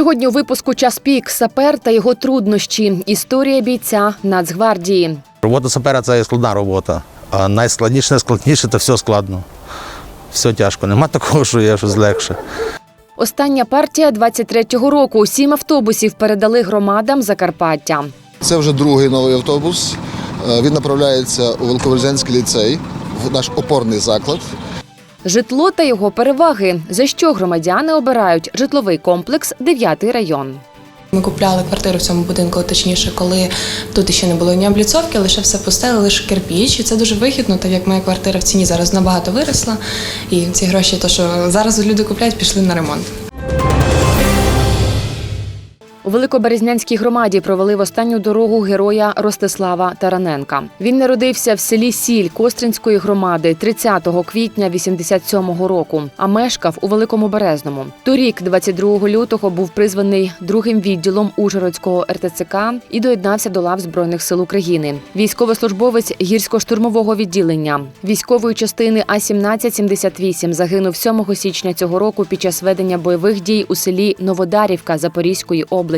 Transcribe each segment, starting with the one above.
Сьогодні у випуску час пік сапер та його труднощі. Історія бійця Нацгвардії. Робота сапера це складна робота. А найскладніше, найскладніше це все складно. Все тяжко. Нема такого, що є щось легше. Остання партія 23-го року. Сім автобусів передали громадам Закарпаття. Це вже другий новий автобус. Е, Він направляється у Великоберезянський ліцей, в наш опорний заклад. Житло та його переваги. За що громадяни обирають житловий комплекс 9 район. Ми купляли квартиру в цьому будинку, точніше, коли тут ще не було ні обліцовки, лише все пустили, лише кирпіч. І це дуже вигідно, так як моя квартира в ціні зараз набагато виросла. І ці гроші, то що зараз люди купляють, пішли на ремонт. У Великоберезнянській громаді провели в останню дорогу героя Ростислава Тараненка. Він народився в селі Сіль Костринської громади 30 квітня 87-го року, а мешкав у Великому Березному. Торік, 22 лютого, був призваний другим відділом Ужгородського РТЦК і доєднався до лав Збройних сил України. Військовослужбовець гірсько-штурмового відділення військової частини А 1778 загинув 7 січня цього року під час ведення бойових дій у селі Новодарівка Запорізької області.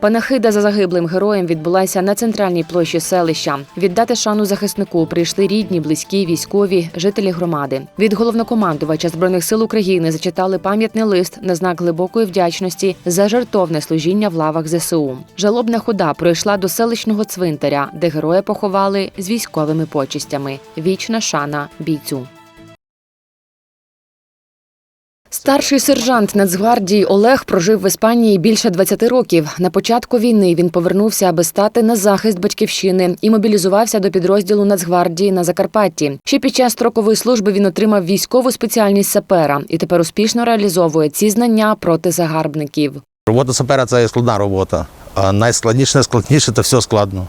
Панахида за загиблим героєм відбулася на центральній площі селища. Віддати шану захиснику прийшли рідні, близькі, військові, жителі громади. Від головнокомандувача збройних сил України зачитали пам'ятний лист на знак глибокої вдячності за жертовне служіння в лавах ЗСУ. Жалобна хода пройшла до селищного цвинтаря, де героя поховали з військовими почистями. Вічна шана бійцю. Старший сержант Нацгвардії Олег прожив в Іспанії більше 20 років. На початку війни він повернувся, аби стати на захист батьківщини і мобілізувався до підрозділу Нацгвардії на Закарпатті. Ще під час строкової служби він отримав військову спеціальність сапера і тепер успішно реалізовує ці знання проти загарбників. Робота сапера це складна робота. А найскладніше, найскладніше це все складно.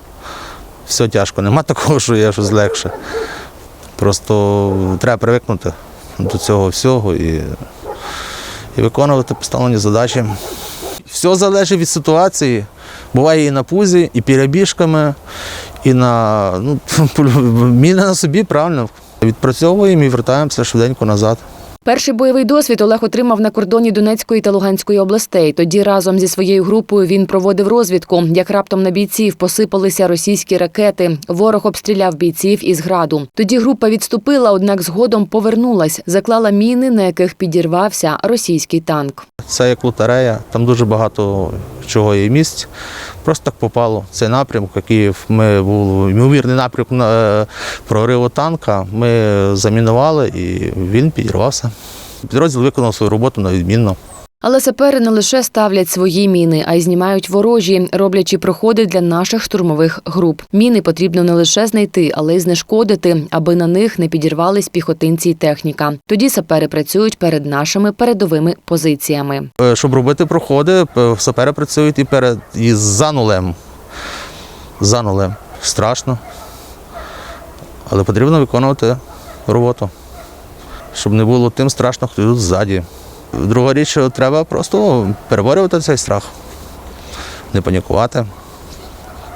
Все тяжко. Нема такого, що є щось легше. Просто треба привикнути до цього всього і, і виконувати поставлені задачі. Все залежить від ситуації. Буває і на пузі, і перебіжками, і на ну, міни на собі, правильно. Відпрацьовуємо і вертаємося швиденько назад. Перший бойовий досвід Олег отримав на кордоні Донецької та Луганської областей. Тоді разом зі своєю групою він проводив розвідку. Як раптом на бійців посипалися російські ракети. Ворог обстріляв бійців із граду. Тоді група відступила, однак згодом повернулась, заклала міни, на яких підірвався російський танк. Це як лотерея, там дуже багато чого є місць. Просто так попало. Це напрямок, який ми був ймовірний напрямок на е, прориву танка, ми замінували і він підірвався. Підрозділ виконав свою роботу на відмінно. Але сапери не лише ставлять свої міни, а й знімають ворожі, роблячи проходи для наших штурмових груп. Міни потрібно не лише знайти, але й знешкодити, аби на них не підірвались піхотинці й техніка. Тоді сапери працюють перед нашими передовими позиціями. Е, Щоб робити проходи, е, сапери працюють і перед і за нулем. За нулем. Страшно. Але потрібно виконувати роботу. Щоб не було тим страшно, хто тут ззаді. Друга річ, що треба просто переборювати цей страх, не панікувати,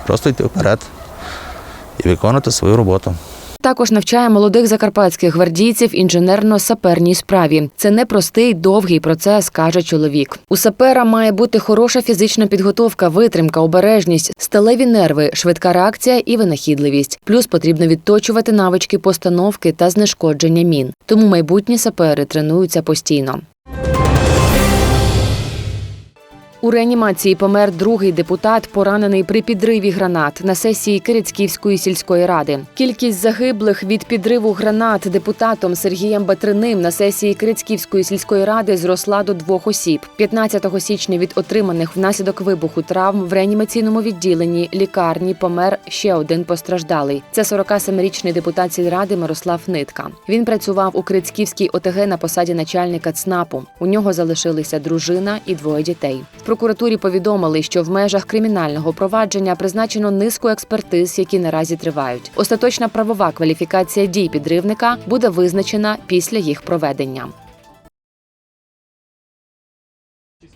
просто йти вперед і виконувати свою роботу. Також навчає молодих закарпатських гвардійців інженерно-саперній справі. Це непростий довгий процес, каже чоловік. У сапера має бути хороша фізична підготовка, витримка, обережність, сталеві нерви, швидка реакція і винахідливість. Плюс потрібно відточувати навички постановки та знешкодження мін. Тому майбутні сапери тренуються постійно. У реанімації помер другий депутат, поранений при підриві гранат на сесії Кирицьківської сільської ради. Кількість загиблих від підриву гранат депутатом Сергієм Батриним на сесії Кирицьківської сільської ради зросла до двох осіб. 15 січня від отриманих внаслідок вибуху травм в реанімаційному відділенні лікарні помер ще один постраждалий. Це 47-річний депутат сільради Мирослав Нитка. Він працював у Крицьківській ОТГ на посаді начальника ЦНАПу. У нього залишилися дружина і двоє дітей. Прокуратурі повідомили, що в межах кримінального провадження призначено низку експертиз, які наразі тривають. Остаточна правова кваліфікація дій підривника буде визначена після їх проведення.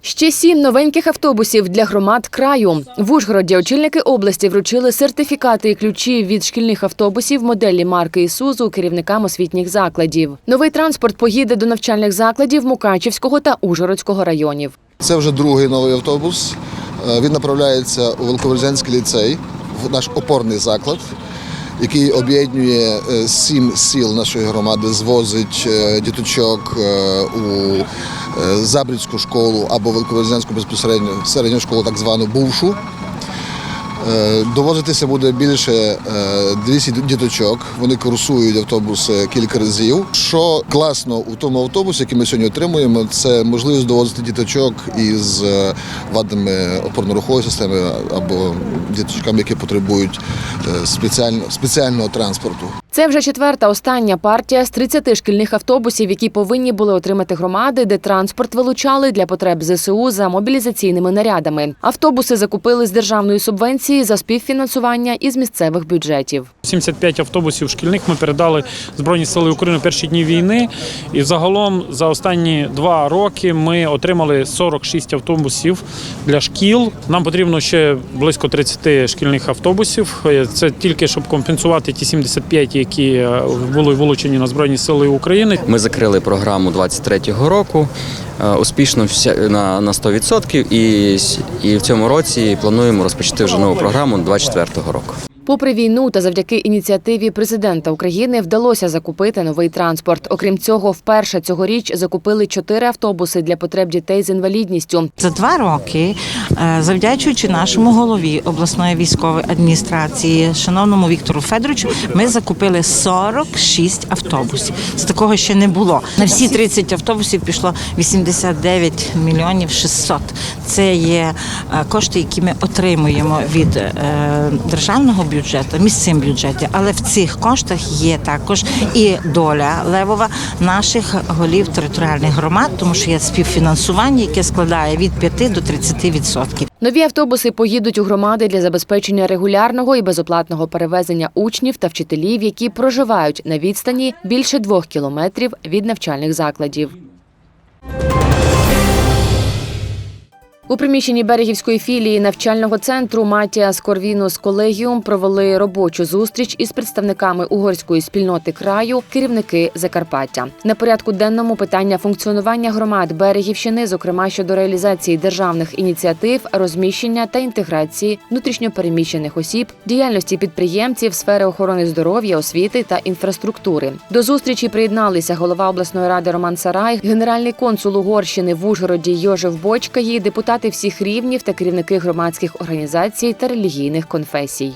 Ще сім новеньких автобусів для громад краю. В Ужгороді очільники області вручили сертифікати і ключі від шкільних автобусів моделі марки Ісузу керівникам освітніх закладів. Новий транспорт поїде до навчальних закладів Мукачівського та Ужгородського районів. Це вже другий новий автобус. Е, Він направляється у Великоберезянський ліцей, в наш опорний заклад, який об'єднує е, сім сіл нашої громади, звозить е, діточок у Забрідську школу або Великоберезянську безпосередньо середню школу, так звану бувшу. Е, Довозитися буде більше е, 200 діточок. Вони курсують автобуси кілька разів. Що класно у тому автобусі, який ми сьогодні отримуємо, це можливість довозити діточок із е, вадами опорно-рухової системи або діточкам, які потребують е, спеціально, спеціального транспорту. Це вже четверта остання партія з 30 шкільних автобусів, які повинні були отримати громади, де транспорт вилучали для потреб ЗСУ за мобілізаційними нарядами. Автобуси закупили з державної субвенції за співфінансування із місцевих бюджетів. 75 автобусів шкільних ми передали Збройні Сили України в перші дні війни. І загалом за останні два роки ми отримали 46 автобусів для шкіл. Нам потрібно ще близько 30 шкільних автобусів. Це тільки щоб компенсувати ті 75, які е, були вилучені на Збройні Сили України. Ми закрили програму 23-го року е, успішно вся- на, на 100% і, і в цьому році плануємо розпочати вже нову програму 24-го року. Попри війну та завдяки ініціативі президента України вдалося закупити новий транспорт. Окрім цього, вперше цьогоріч закупили чотири автобуси для потреб дітей з інвалідністю. За два роки, е, завдячуючи нашому голові обласної військової адміністрації, шановному Віктору Федоровичу, ми закупили 46 автобусів. З такого ще не було. На всі 30 автобусів пішло 89 мільйонів 600. Це є е, кошти, які ми отримуємо від е, державного бюджету, місцевим бюджеті. Але в цих коштах є також і доля левова наших голів територіальних громад, тому що є співфінансування, яке складає від 5 до 30%. Нові автобуси поїдуть у громади для забезпечення регулярного і безоплатного перевезення учнів та вчителів, які проживають на відстані більше двох кілометрів від навчальних закладів. У приміщенні берегівської філії навчального центру Матіас Корвінус Колегіум провели робочу зустріч із представниками угорської спільноти краю, керівники Закарпаття. На порядку денному питання функціонування громад Берегівщини, зокрема щодо реалізації державних ініціатив, розміщення та інтеграції внутрішньопереміщених осіб, діяльності підприємців, сфери охорони здоров'я, освіти та інфраструктури. До зустрічі приєдналися голова обласної ради Роман Сарай, генеральний консул Угорщини в Ужгороді Йожев Бочкаї, депутати всіх рівнів та керівники громадських організацій та релігійних конфесій.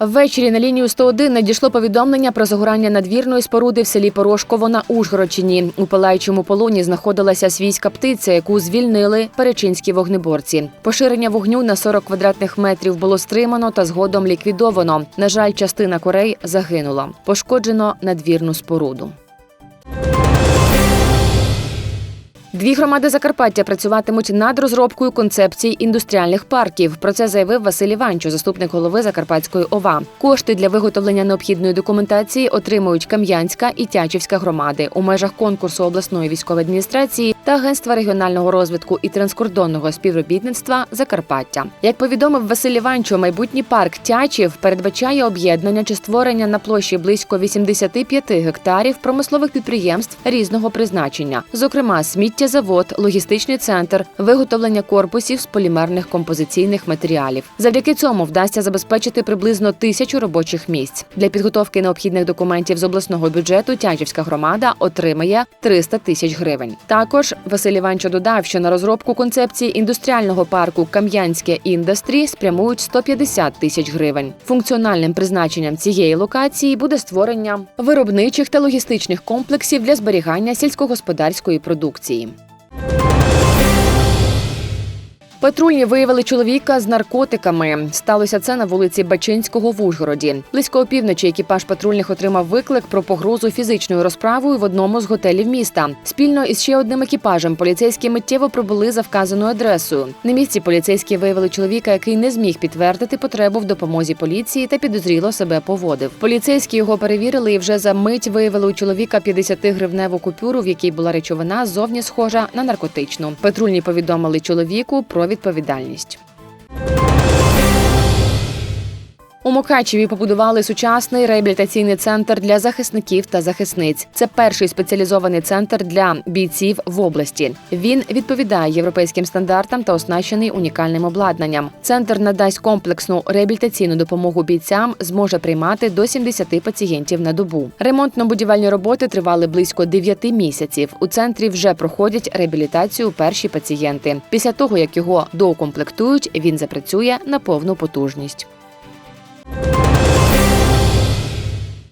Ввечері на лінію 101 надійшло повідомлення про загорання надвірної споруди в селі Порошково на Ужгородщині. У палаючому полоні знаходилася свійська птиця, яку звільнили перечинські вогнеборці. Поширення вогню на 40 квадратних метрів було стримано та згодом ліквідовано. На жаль, частина корей загинула. Пошкоджено надвірну споруду. Дві громади Закарпаття працюватимуть над розробкою концепцій індустріальних парків. Про це заявив Василь Іванчо, заступник голови Закарпатської ОВА. Кошти для виготовлення необхідної документації отримують Кам'янська і Тячівська громади у межах конкурсу обласної військової адміністрації та Агентства регіонального розвитку і транскордонного співробітництва Закарпаття. Як повідомив Василь Іванчо, майбутній парк Тячів передбачає об'єднання чи створення на площі близько 85 гектарів промислових підприємств різного призначення, зокрема сміттєзавод, логістичний центр, виготовлення корпусів з полімерних композиційних матеріалів. Завдяки цьому вдасться забезпечити приблизно тисячу робочих місць. Для підготовки необхідних документів з обласного бюджету Тячівська громада отримає 300 тисяч гривень. Також Василь Іванчо додав, що на розробку концепції індустріального парку Кам'янське індастрі спрямують 150 тисяч гривень. Функціональним призначенням цієї локації буде створення виробничих та логістичних комплексів для зберігання сільськогосподарської продукції. you Патрульні виявили чоловіка з наркотиками. Сталося це на вулиці Бачинського в Ужгороді. Близько опівночі екіпаж патрульних отримав виклик про погрозу фізичною розправою в одному з готелів міста. Спільно із ще одним екіпажем поліцейські миттєво прибули за вказаною адресою. На місці поліцейські виявили чоловіка, який не зміг підтвердити потребу в допомозі поліції та підозріло себе поводив. Поліцейські його перевірили і вже за мить виявили у чоловіка 50-гривневу купюру, в якій була речовина зовні схожа на наркотичну. Патрульні повідомили чоловіку про відповідальність. У Мукачеві побудували сучасний реабілітаційний центр для захисників та захисниць. Це перший спеціалізований центр для бійців в області. Він відповідає європейським стандартам та оснащений унікальним обладнанням. Центр надасть комплексну реабілітаційну допомогу бійцям, зможе приймати до 70 пацієнтів на добу. Ремонтно-будівельні роботи тривали близько 9 місяців. У центрі вже проходять реабілітацію перші пацієнти. Після того як його доукомплектують, він запрацює на повну потужність.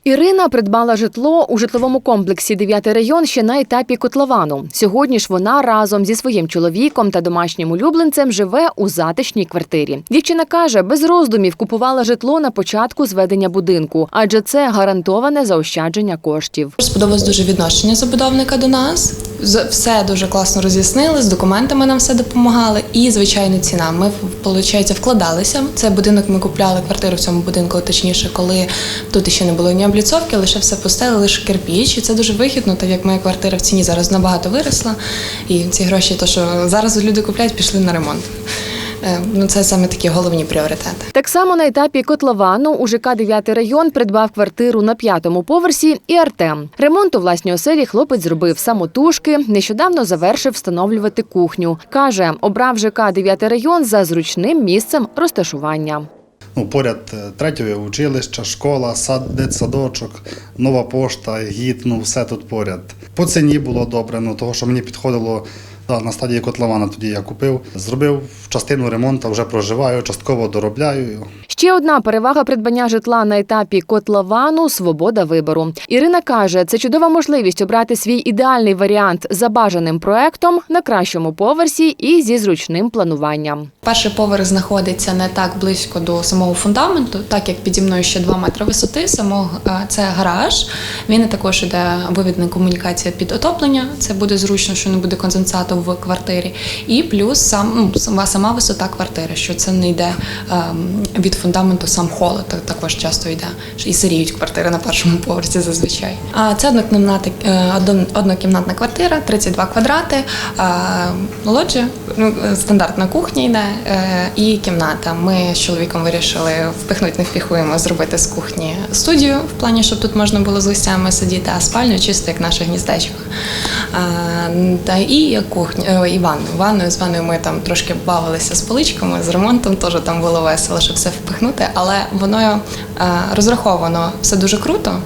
Ірина придбала житло у житловому комплексі «9 район ще на етапі котловану. Сьогодні ж вона разом зі своїм чоловіком та домашнім улюбленцем живе у затишній квартирі. Дівчина каже, без роздумів купувала житло на початку зведення будинку, адже це гарантоване заощадження коштів. Сподобалось дуже відношення забудовника до нас. Все дуже класно роз'яснили, з документами нам все допомагали. І, звичайно, ціна. Ми, виходить, вкладалися. Це будинок ми купляли квартиру в цьому будинку, точніше, коли тут ще не було ні обліцовки, лише все пустили, лише кирпіч. І це дуже вигідно, так як моя квартира в ціні зараз набагато виросла. І ці гроші, то що зараз люди купляють, пішли на ремонт. Е, Ну, це саме такі головні пріоритети. Так само на етапі котловану у ЖК «9 район придбав квартиру на п'ятому поверсі і Артем. Ремонт у власній оселі хлопець зробив самотужки. Нещодавно завершив встановлювати кухню. Каже, обрав ЖК «9 район за зручним місцем розташування. Ну, поряд е, третє училище, школа, сад, дитсадочок, нова пошта, гід, ну все тут поряд. По ціні було добре, ну того, що мені підходило на стадії котлована, тоді я купив. Зробив частину ремонту, вже проживаю, частково доробляю. Ще одна перевага придбання житла на етапі котловану свобода вибору. Ірина каже, це чудова можливість обрати свій ідеальний варіант за бажаним проектом на кращому поверсі і зі зручним плануванням. Перший поверх знаходиться не так близько до самого фундаменту, так як піді мною ще 2 метри висоти. Самого е, це гараж. Він також іде вивідна комунікація під отоплення. Це буде зручно, що не буде конденсату в квартирі. І плюс сам ну, сама сама висота квартири, що це не йде ем, від фундаменту сам холод. так- Також часто йде і сиріють квартири на першому поверсі зазвичай. А це однокімнатна, е, однокімнатна квартира, 32 квадрати, е, лоджія, ну, стандартна кухня йде і кімната. Ми з чоловіком вирішили впихнути, не впіхуємо, зробити з кухні студію в плані, щоб тут можна було з гостями сидіти, а спальню чисто як наше гніздечко. Е, Та і кухня, е, і ванну. Ванною з ванною ми там трошки бавилися з поличками, з ремонтом теж там було весело, щоб все впихнути, але воно е, розраховано все дуже круто.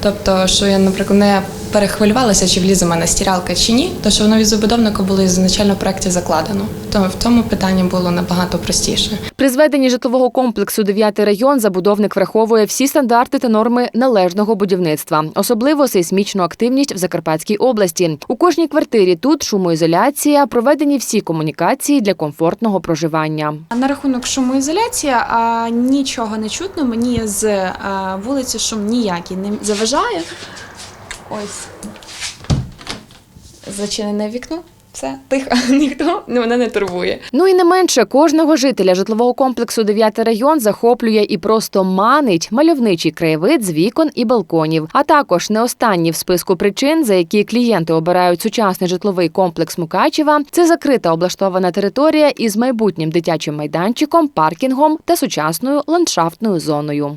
Тобто, що я, наприклад, не перехвилювалася, чи влізе в мене стиралка чи ні, то що воно від забудовника було ізначально в проєкті закладено. То в тому питанні було набагато простіше. При зведенні житлового комплексу «9 район забудовник враховує всі стандарти та норми належного будівництва, особливо сейсмічну активність в Закарпатській області. У кожній квартирі тут шумоізоляція, проведені всі комунікації для комфортного проживання. На рахунок шумоізоляції а, нічого не чутно. Мені з а, вулиці шум ніякий не заважає. Ось. Зачинене вікно. Все, тихо, ніхто мене не турбує. Ну і не менше кожного жителя житлового комплексу «9 район захоплює і просто манить мальовничий краєвид з вікон і балконів. А також не останні в списку причин, за які клієнти обирають сучасний житловий комплекс Мукачева, це закрита облаштована територія із майбутнім дитячим майданчиком, паркінгом та сучасною ландшафтною зоною.